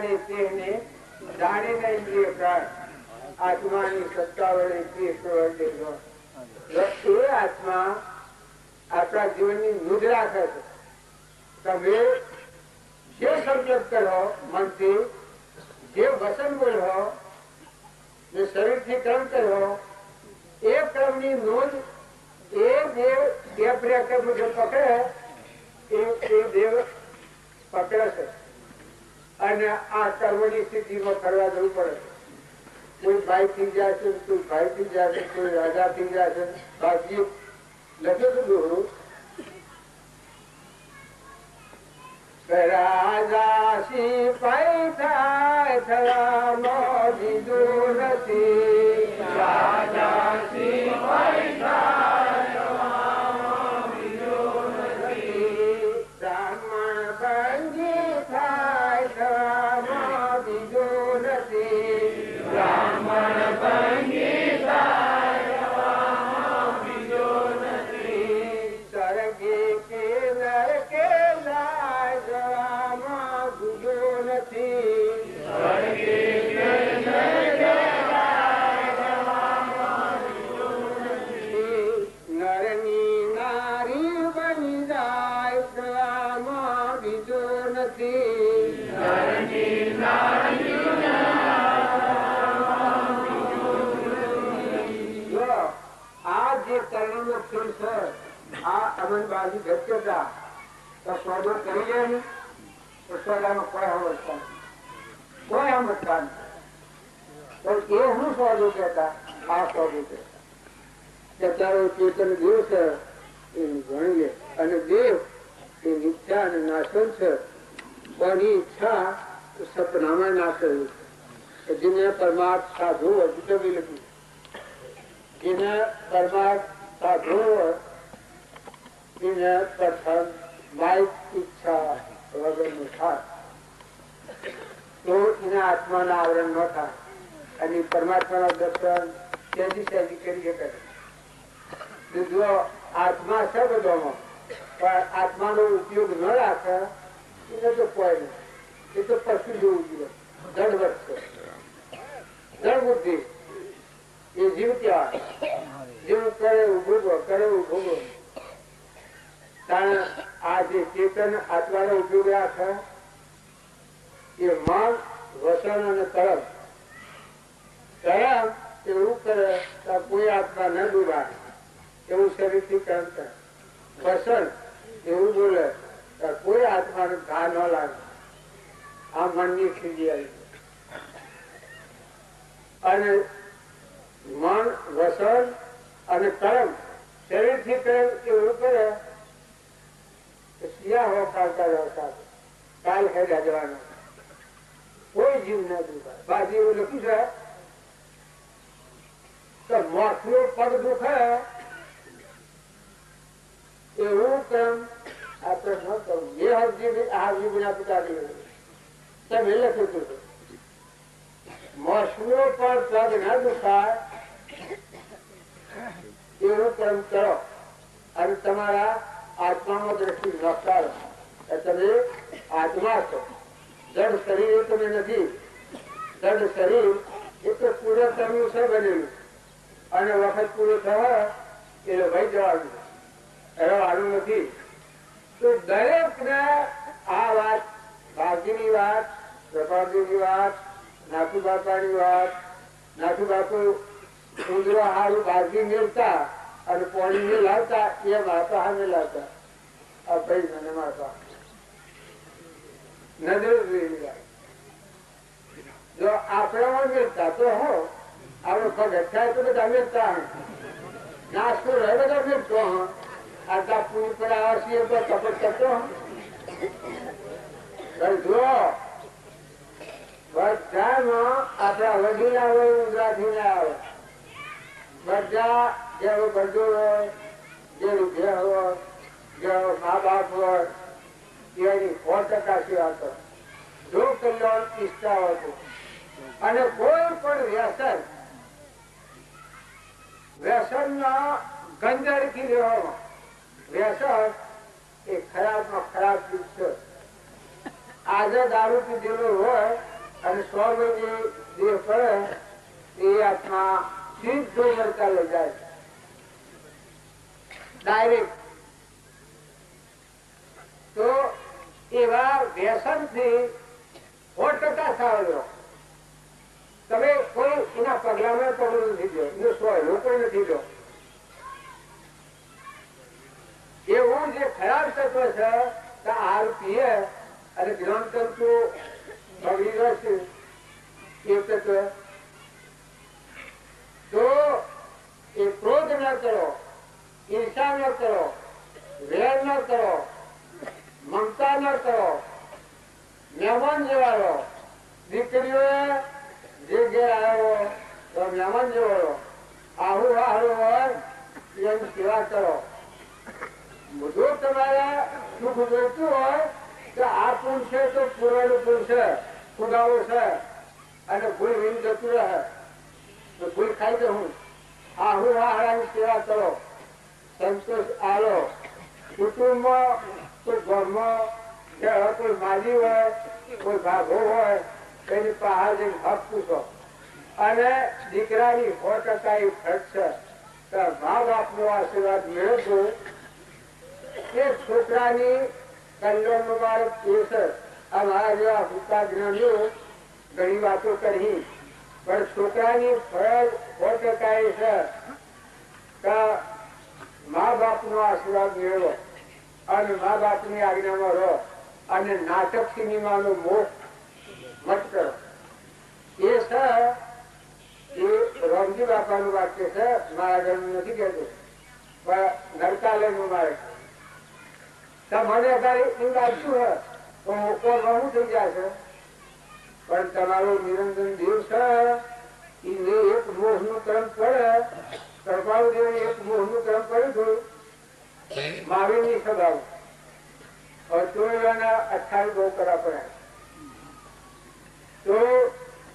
જાણે તેને જાણીને ઇન્દ્રિય પ્રાણ. આત્માની સત્તા વડે આત્મા આપણા જીવનની મુદ્રા થશે તમે જે સંકલ્પ કરો મનથી, જે વસન બોલો, જે શરીરથી કર્મ કરો, એ ક્રમની નોંધ એ દેવ ટેપ રેકર્ડ મુજબ પકડે, એ દેવ પકડે અને આ કર્મની સ્થિતિમાં કરવા જવું પડે કોઈ ભાઈ થઈ જશે કોઈ ભાઈ થઈ જશે કોઈ રાજા થઈ જશે બાકી લખે દોરું. રાજા સિપાઈ થાય થવામાં દીધું નથી રાજા નથી. તો એ હું સોદો કહેતા, આ કહેતા. કે તારો ચેતન દેવ છે એ ગણીએ અને દેવ, એ મિથ્યા અને નાશન છે. કોની ઈચ્છા સપનામાં ના કર્યું છે. જેને પરમાર્થ સાધુ બી લખ્યું જેને પરમાર્થ સાધુ એને પ્રથમ માઇક ઈચ્છા વગરનું થાય. તો એના આત્માના આવરણ ન થાય અને પરમાત્માના દર્શન સહેજી સહેજી કરી શકે જો આત્મા છે બધામાં. પણ આત્માનો ઉપયોગ ન રાખે, એને તો કોઈ નહીં. એ તો પશુ જેવું જીવન જળવત છે જળ એ જીવ ત્યાં જેવું કરે એવું કરે એવું કારણ આ જે ચેતન આત્માનો ઉપયોગ રાખે એ મન વસણ અને તરફ તરફ એવું કરે? તો કોઈ આત્મા ન ડૂબાય એવું શરીરથી કામ કરે વસન એવું બોલે તો કોઈ આત્માને ઘા ન લાગે. આ મનની ખીલી અને મન વસન અને કરમ શરીરથી કર્મ એવું કરે? શિયા સિયા હો કાલ હેડા જવાનો કોઈ જીવ ના દુખાય. બાજી એવું લખ્યું છે? તો મોસનું પગ દુખે એવું કેમ? આપણે ન કહું એ હરજી આ હરજી વિના પિતા તમે લખ્યું હતું મોસનો પણ પગ ના દુખાય. એવું કર્મ કરો? અને તમારા આત્મામાં દ્રષ્ટિ નકાર. એ તમે આત્મા છો. જડ શરીર એ નથી. જડ શરીર એ તો પૂરો છે બનેલું. અને વખત પૂરો થવા એટલે ભાઈ જવાનું. રહેવાનું નથી. તો દરેક ને આ વાત, ભાગીની વાત પ્રભાજીની વાત નાથુ બાપાની વાત નાથુ બાપુ ઉંદરો હારું ભાગી મેળતા અને પોણી લાવતા, એ માતા હામે લાવતા. આ ભાઈ મને માતા નજર જોઈ જાય. જો આપણામાં મેળતા તો હો આપણો પગ અટકાય તો બધા હે. નાસ્તો રહે બધા મેળતો હા આટલા પૂર પર આવશે તો કપટ કરતો જો બધામાં આપણા વડીલા હોય ઉંદરાથી ના આવે બધા જેવો બધું હોય જેવું ઘેર હોય જેવો મા બાપ હોય એની સો ટકા સેવા કરો જો કલ્યાણ ઈચ્છતા હોય અને કોઈ પણ વ્યસન વ્યસન ના ગંદરથી રહેવામાં વ્યસન એ ખરાબમાં ખરાબ ચીજ છે. આજે દારૂ પીધેલો હોય અને સો મહિને જે પડે એ આત્મા સીધો નરકા લઈ જાય. ડાયરેક્ટ તો એવા વ્યસનથી સો તમે કોઈ એના પગલામાં પગલું નથી ગયો એનું સ્વયં કોઈ નથી ગયો એવું જે ખરાબ તત્વ છે, તો હાલ પીએ અને જ્ઞાન તંતુ બગડી જશે એ તત્વ. તો એ ક્રોધ ન કરો, ઈર્ષા ન કરો વેર ન કરો મમતા ન મહેમાન જેવાળો દીકરીઓએ જે ઘેર આવ્યો તો મહેમાન જેવાળો આહુ હારું હોય એની સેવા કરો. જો તમારે સુખ જોઈતું હોય તો આ પુલ છે તો પુરાણું પુલ છે. ફુગાવો છે. અને ભૂલ વીન જતું રહે. તો ભૂલ ખાઈ દે હું. આહુ આહારાની સેવા કરો. સંતોષ આલો. કુટુંબમાં કોઈ ઘરમાં કે કોઈ માજી હોય, કોઈ ભાગો હોય એની પાસે જઈને હક પૂછો. અને દીકરાની સો ટકા એ ફટ છે. તો મા બાપનો આશીર્વાદ મેળવજો. એ છોકરાની કલ્યાણ મારો છે. આ મારા જેવા હુકા જ્ઞાનીઓ ઘણી વાતો કરી. પણ છોકરાની ફરજ સો ટકા એ છે. કે મા બાપનો આશીર્વાદ મેળવો. અને મા બાપની આજ્ઞામાં રહો અને નાટક સિનેમાનો મોહ મત કરો. એ છે એ રામજી બાપાનું વાક્ય છે મારા ઘરનું નથી કહેતું, પણ નરકાલયનું મારે મને અત્યારે એવું લાગતું હોય તો મોકો રમું થઈ છે પણ તમારો નિરંજન દેવ છે એ એક મોહનું કર્મ પડે કૃપાળુ દેવ એક મોહનું કર્મ પડ્યું હતું. મહાવીર ની સ્વભાવ और तो એના અઠાવી બહુ કરવા પડે તો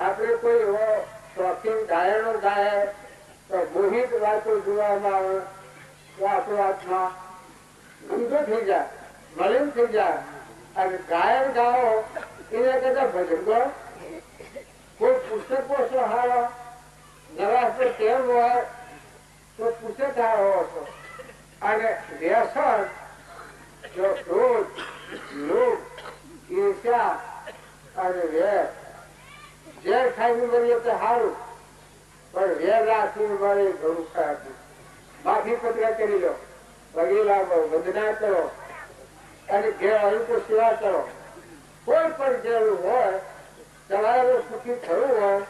આપણે કોઈ એવો શોખીન ગાયનો ગાય તો મોહિત વાતો જોવામાં આવે તો આપણો આત્મા ઊંધો થઈ જાય મલિન થઈ જાય અને ગાયન ગાઓ એના કરતા ભજન ગો કોઈ પુસ્તકો સહારો નવાસ કેમ હોય તો પુસ્તક સારો હતો અને વ્યસન, જો ક્રોધ લોભ ઈર્ષ્યા અને વેર ઝેર ખાઈને મળીએ તો સારું, પણ વેર રાખીને મળે ઘણું ખરાબ માફી પત્ર કરી લો પગે લાગો વંદના કરો. અને ઘેર આવી સેવા કરો. કોઈ પણ જરૂર હોય, તમારે સુખી થવું હોય,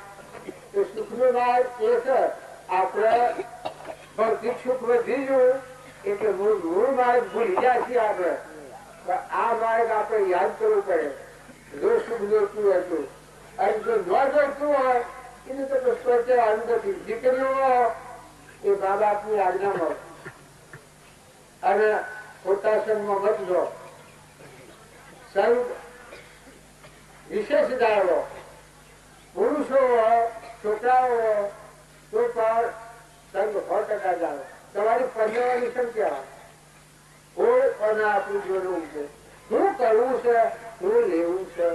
તો સુખનું માર્ગ એ છે. આપણે ભૌતિક સુખ વધી ગયું. એટલે મૂળ માર્ગ ભૂલી જાય છે આપણે પણ આ માર્ગ આપણે યાદ કરવું પડે. જો સુખ જોતું હતું અને જો ન જોતું હોય, એને તો સ્વચ્છ કહેવાનું દીકરીઓ એ મા બાપની આજ્ઞામાં. અને પોતા સંઘમાં બચજો સંઘ વિશેષ જાળવો પુરુષો છોકરાઓ તો પણ સંઘ સો ટકા જાળવો તમારી પંદરવાની સંખ્યા કોઈ પણ આપણું જોડવું છે શું કરવું છે શું લેવું છે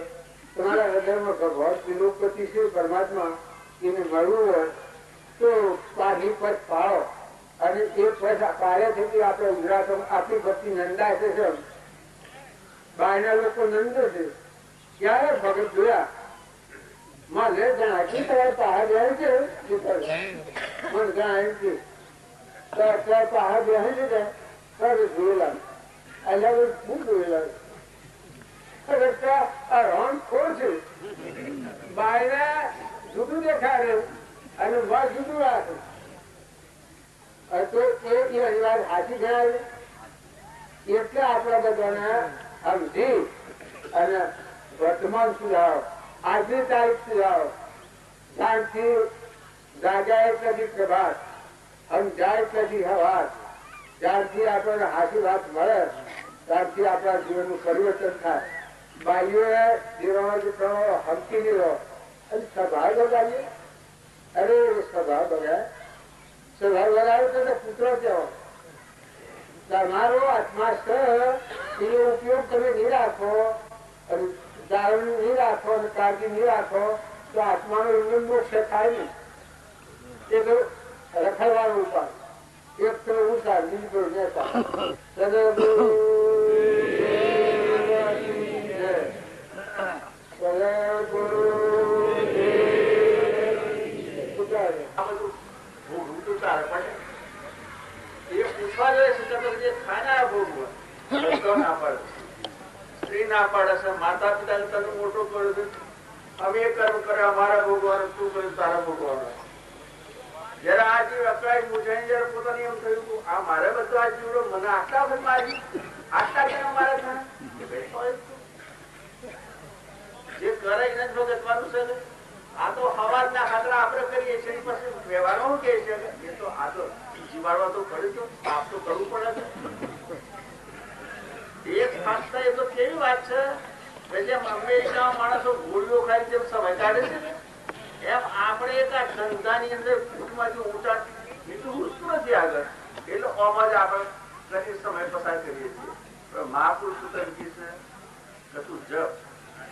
તમારા હૃદયમાં ભગવાન વિલોપતિ છે પરમાત્મા એને મળવું હોય તો પાણી પર પાડો અને એ પૈસા પાડ્યાથી આપણે ગુજરાત આપણી ભક્તિ નંદાય છે બહારના લોકો નંદે છે ક્યારે ભગત જોયા માં લે જણા કે તમારે પહાડ જાય છે મને જણાય છે તો અત્યારે પહાડ બેસી છે ને ત્યારે જોયેલા અલગ બહુ જોયેલા આ રોન ખોર છે બહાર જુદું દેખાડે અને મત જુદું રાખે તો એ વાત સાચી ગણાવી એટલે આપણા બધાને સમજી અને વર્તમાન સુધારો આજની તારીખ સુધારો શાંતિ જાગ્યા એટલી પ્રભાત સમજાય એટલી હવાત ત્યારથી આપણને વાત મળે. ત્યારથી આપણા હમકી રહો અને સ્વભાવ બગાડીએ અરે સ્વભાવ બગાડ સ્વભાવ બગાડ્યો તમારો આત્મા છે એનો ઉપયોગ તમે નહીં રાખો. અને જાળવણી નહીં રાખો, અને કાળજી નહીં રાખો, તો આત્માનો ઇન્દ્ર મોક્ષ થાય નહીં. એ તો રખડવાનો પણ. એક તો ઉતાર બીજું તો નેતા માતા પિતા મોટો કર્યો અમે કર્મ કરે અમારા ભોગવાનું, તું કર્યું, તારા ભોગવાનું. જયારે કે તું. તો તો તો જીવાડવા તો કર્યું પાપ તો કરવું પડે એક ખાસતા એ તો કેવી વાત છે? માણસો ગોળીઓ ખાય સમય કાઢે છે આગળ. તું જપ.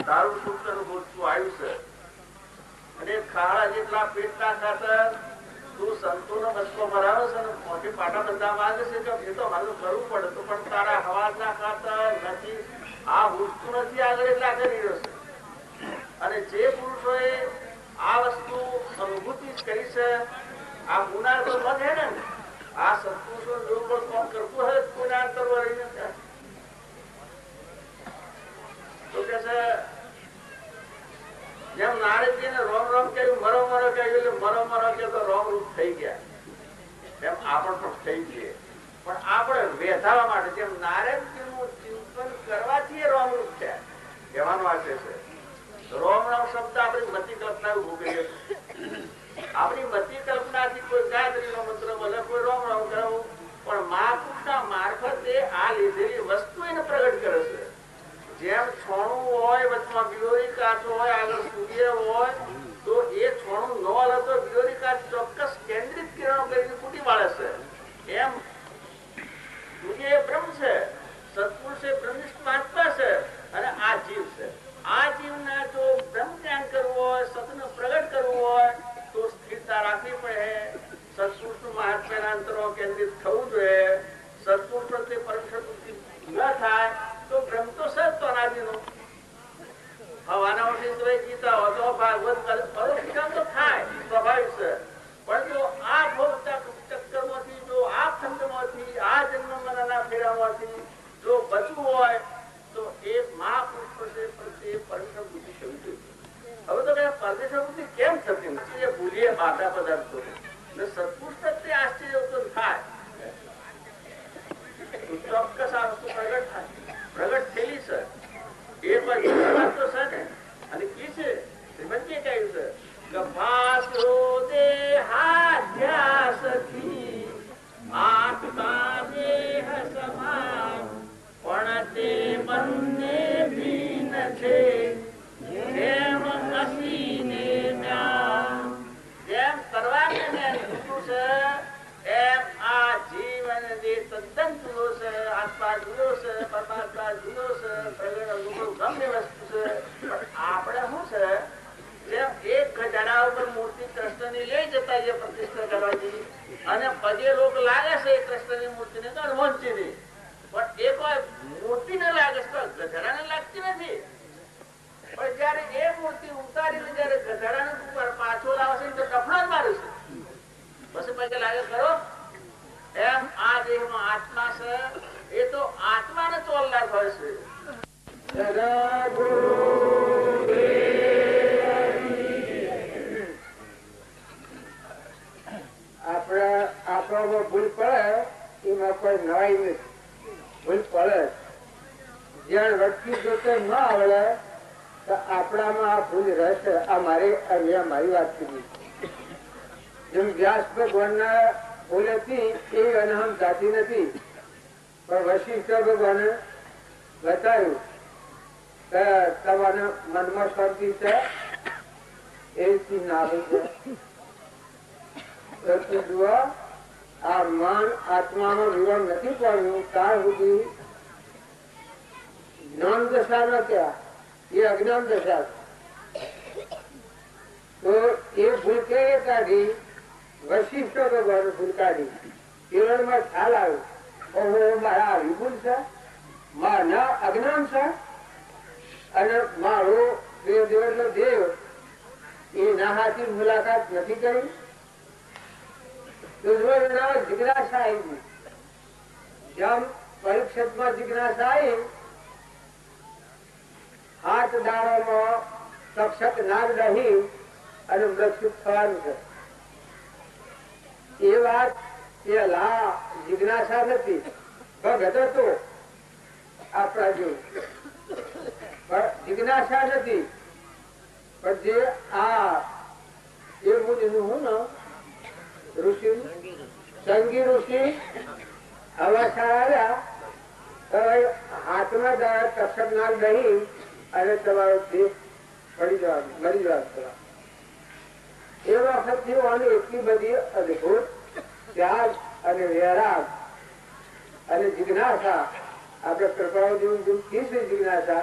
તારું સુખ તને આવ્યું છે. અને ખાડા જેટલા પેટના ખાતર, તું સંતોનો બચકો ભરાવે છે ને મોટી પાટા બધા માંગે છે કે તો મારું કરવું પડે તો પણ તારા હવાના ખાતર નથી. આ ઉઠતું નથી આગળ એટલે આ કરી રહ્યો છે. અને જે પુરુષોએ આ વસ્તુ અનુભૂતિ કરી છે. આ ગુનાર તો વધે ને, આ સંતોષો નિરૂપણ કોણ કરતું હોય ગુનાર કરવા રહી જેમ નારદજીને રોમ રોમ કહ્યું મરો મરો કહ્યું મરો મરો કે તો રોમ રૂપ થઈ ગયા. એમ આપણે પણ થઈ જઈએ. પણ આપણે વેધાવા માટે જેમ નારદજીનું ચિંતન કરવાથી રોમ રૂપ છે કહેવાનો આશય છે. રોમ રામ શબ્દ ગાયત્રીનો મંત્ર બોલે, કોઈ છે. જેમ ન ચોક્કસ કેન્દ્રિત કિરણો કરીને ફૂટી પાડે છે. એમ એ બ્રહ્મ છે સત્પુરુષ એ બ્રહ્મનિષ્ઠ આત્મા છે અને આ જીવ છે આ જીવને જો બ્રહ્મ જ્ઞાન કરવું હોય, સતનું પ્રગટ કરવું હોય, તો સ્થિરતા રાખવી પડે. સત્પુરુષનું નું અંતરો કેન્દ્રિત થવું જોઈએ. સત્પુરુષ પ્રત્યે પરોક્ષ બુદ્ધિ ન થાય તો બ્રહ્મ તો સત અનાદિનો હવાના ઉઠી તો ગીતા હોય તો ભાગવત કરે પરોક્ષ તો થાય સ્વાભાવિક છે પણ જો આ ભોગ ચક્કરમાંથી જો આ ખંડમાંથી આ જન્મ મરણના ફેરામાંથી જો બચવું હોય તો એ મહાપુરુષ પ્રત્યે પ્રત્યે પરિશ્રમ બુદ્ધિ થવી જોઈએ હવે તો કઈ પરદેશ બુદ્ધિ કેમ થતી નથી એ ભૂલીએ બાધા પદાર્થો ને સત્પુરુષ પ્રત્યે આશ્ચર્ય તો થાય ચોક્કસ આ વસ્તુ પ્રગટ થાય પ્રગટ થયેલી છે એ પછી વાત તો છે ને અને કી છે શ્રીમંતજીએ કહ્યું છે કે ભાસો દેહાધ્યાસથી આત્મા દેહ સમાન પણ તે બંને ભીન છે જેમ અસીને મ્યા જેમ કરવાને મેં જુદું છે એમ આ જીવન જે તદ્દન જુદો છે આત્મા જુદો છે પરમાત્મા જુદો છે પ્રગટ અનુભવ ગમે વસ્તુ છે પણ આપણે શું છે જેમ એક ગજાડા ઉપર મૂર્તિ કૃષ્ણની લઈ જતા જે પ્રતિષ્ઠા કરવાથી અને પગે લોક લાગે છે એ કૃષ્ણની મૂર્તિને તો હનુમાનજીની પણ એ કોઈ મૂર્તિને લાગે છે તો ગધેડાને લાગતી નથી પણ જયારે એ મૂર્તિ ઉતારીને જયારે ગધેડાને ઉપર પાછો લાવે છે તો ડફણો જ મારે છે પછી પગે લાગે ખરો એમ આ દેહમાં આત્મા છે એ તો આત્માને ચોલનાર હોય છે આપણે આપણામાં ભૂલ પડે, એમાં કોઈ નવાઈ નથી ભૂલ પડે. જ્યાં વ્યક્તિ જોતે ન આવડે, તો આપણામાં આ ભૂલ રહેશે. આ મારી અહીંયા મારી વાત કીધી. જેમ વ્યાસ ભગવાનના ભૂલ હતી, એ અનહમ જાતી નથી. પણ વશિષ્ઠ ભગવાને બતાવ્યું તમારા મનમાં શાંતિ છે? એ ચીજ ના આવી છે. આ મન આત્માનો વિરોધ નથી પડ્યું ત્યાં સુધી જ્ઞાન દશા ન એ અજ્ઞાન દશા. તો એ ભૂલ કેવી કાઢી? વશિષ્ઠ ભગવાન ભૂલ કાઢી. કિરણમાં ખ્યાલ આવ્યો. મારા વિપુલ છે? મારા અજ્ઞાન છે? અને મારો દેવ દેવ એટલે દેવ એ ના મુલાકાત નથી કરી? જિજ્ઞાસા નાગ દહી અને એ વાત એ લા જિજ્ઞાસા નથી, ભગત હતો આપણા જેવું. પણ જિજ્ઞાસા નથી. પણ જે આ એ મુજનું હું ને ઋષિ સંગી ઋષિ? તમારો દેહ પડી જવાનું મરી જવાનું એ એટલી બધી અદભુત ત્યાગ અને વૈરાગ અને જિજ્ઞાસા. આપણે કૃપાઓ જેવું જેવું કીધી જિજ્ઞાસા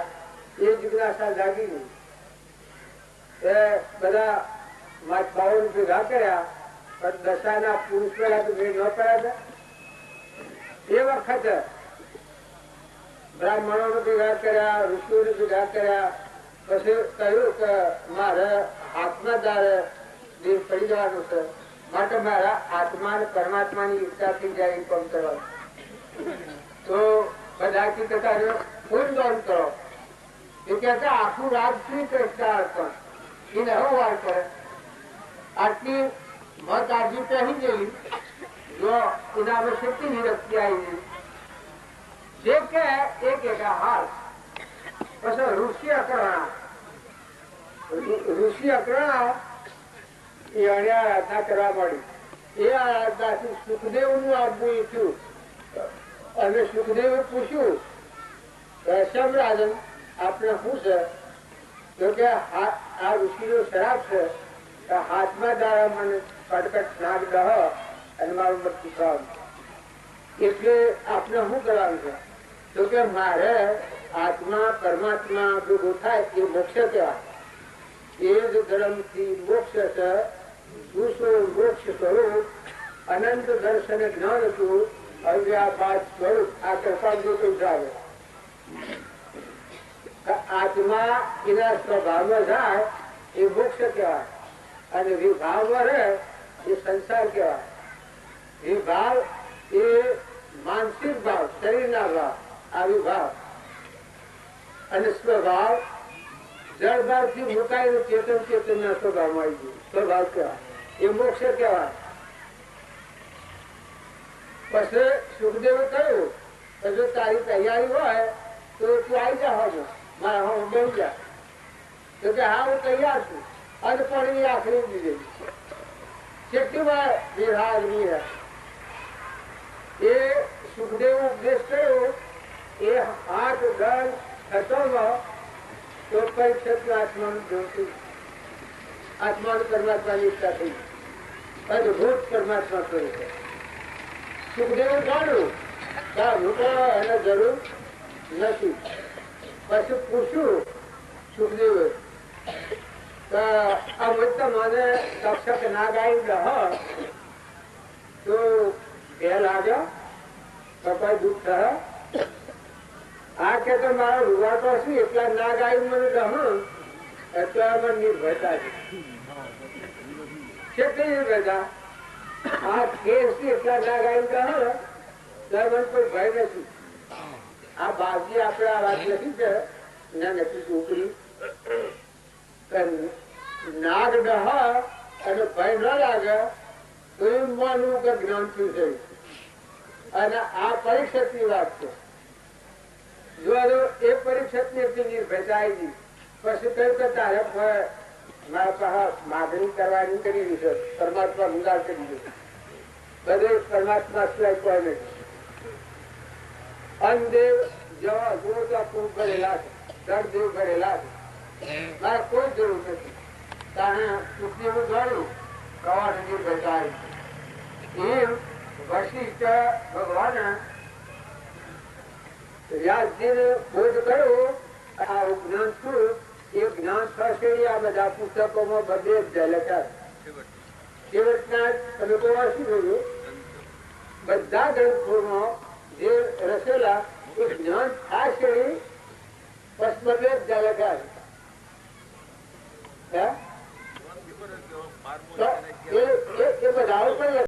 એ જિજ્ઞાસા જાગી ગઈ. એ બધા માતાઓ ભેગા કર્યા પણ દશાના પુરુષ પેલા તો ભેગ ન કર્યા હતા. એ વખતે બ્રાહ્મણો ભેગા કર્યા ઋષિઓને ભેગા કર્યા, પછી કહ્યું કે મારે હાથમાં દારે દેહ પડી જવાનું છે, માટે મારા આત્મા અને પરમાત્માની થઈ જાય કામ કરવાનું. તો બધા કી દાન કરો. આખું રાત શ્રી કૃષ્ણ અર્પણ એને વાર કરે આટલી મત આજી પહેરી ગઈ, જો એના શક્તિ રસ્તી આવી જે કે, એ કે હાલ. પછી ઋષિ અકરણા. ઋષિ અકરણા એ અણે આરાધના કરવા મળી એ આરાધનાથી સુખદેવનું આગમન થયું અને સુખદેવે પૂછ્યું કેશવ રાજન આપણે શું છે? તો કે આ ઋષિનો શ્રાપ છે કે હાથમાં દ્વારા મને કટકટ નાગ દહ અને મારું બધું થવાનું એટલે આપણે શું કરવાનું છે? તો કે મારે આત્મા પરમાત્મા ભેગો થાય એ મોક્ષ કહેવાય. એ જ ધર્મથી મોક્ષ છે દુસો મોક્ષ સ્વરૂપ, અનંત દર્શન જ્ઞાન હતું, અવ્યાપાત સ્વરૂપ, આ કૃપા જો કોઈ આવે આત્મા એના સ્વભાવમાં જાય એ મોક્ષ કહેવાય અને વિભાવમાં રહે એ સંસાર કહેવાય વિભાવ એ માનસિક ભાવ શરીરના ભાવ આ વિભાવ અને સ્વભાવ જળ ભાવથી મુકાઈને ચેતન ચેતન ના સ્વભાવમાં આવી ગયું સ્વભાવ કહેવાય એ મોક્ષ કહેવાય પછી સુખદેવે કહ્યું કે જો તારી તૈયારી હોય તો તું આવી જા હવે મારા હું બહુ જા. તો કે હા હું તૈયાર છું અને પણ એ આખરી દીધી કેટલી વાર વિરાગની એ સુખદેવ ઉપદેશ કર્યો. એ હાથ દળ થતોમાં તો પરીક્ષક આત્માનું જોતું આત્માનું પરમાત્માની ઈચ્છા થઈ. અદભુત પરમાત્મા કર્યું છે. સુખદેવ જાણ્યું. હું એને જરૂર નથી. પછી પૂછ્યું સુખદેવ. આ વચ્ચે મને તક્ષક ના ગાઈ રહ તો એ લાગ્યો તો કઈ દુઃખ થયો. આ કે તો મારા રૂવાટો છે એટલા ના ગાયું મને રહ એટલા મને નિર્ભયતા છે. કેટલી નિર્ભયતા? આ કેસ એટલા ના ગાયું ગમું તો મને કોઈ ભય નથી. આ બાજી આપણે આ વાત લખી છે નથી છોકરી. નાગ ડહ અને ભય ન લાગે તો એમ માનવું કે જ્ઞાન થયું છે. અને આ પરીક્ષકની વાત છે. જો એ પરીક્ષકની એટલી નિર્ભયતા આવી પછી કહ્યું કે તારે મારા પાસે માગણી કરવાની કરી દીધો પરમાત્મા ગુંદાર કરી દીધું. બધે પરમાત્મા સિવાય કોઈ નથી આ જ્ઞાન શું? એ જ્ઞાન થશે આ બધા પુસ્તકોમાં બધે જ લખ્યા. શિવટના તમે તો જે રચેલા એ જ્ઞાન આ શ્રેણી પશ્ચિમ જાલકાર હે? એ બધા